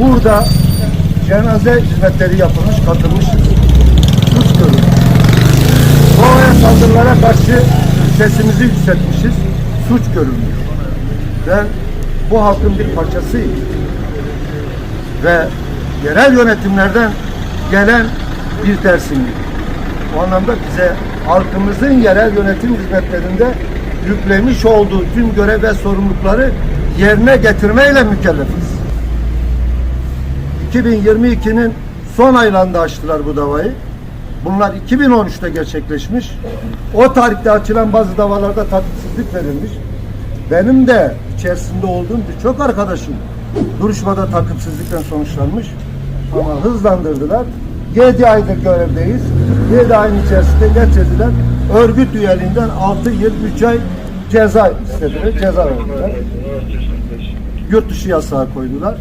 burada cenaze hizmetleri yapılmış, katılmışız. Suç görülmüş. Doğaya saldırılara karşı sesimizi yükseltmişiz. Suç görülmüş. Ben bu halkın bir parçasıyım. Ve yerel yönetimlerden gelen bir dersimliyim. O anlamda bize halkımızın yerel yönetim hizmetlerinde yüklemiş olduğu tüm görev ve sorumlulukları yerine getirmeyle mükellefiz. 2022'nin son aylarında açtılar bu davayı. Bunlar 2013'te gerçekleşmiş. O tarihte açılan bazı davalarda tatbitsizlik verilmiş. Benim de içerisinde olduğum birçok arkadaşım duruşmada takipsizlikten sonuçlanmış. Ama hızlandırdılar. 7 aydır görevdeyiz. 7 ayın içerisinde getirdiler. Örgüt üyeliğinden 6 yıl 3 ay ceza istediler. Ceza verdiler. Yurt dışı yasağı koydular.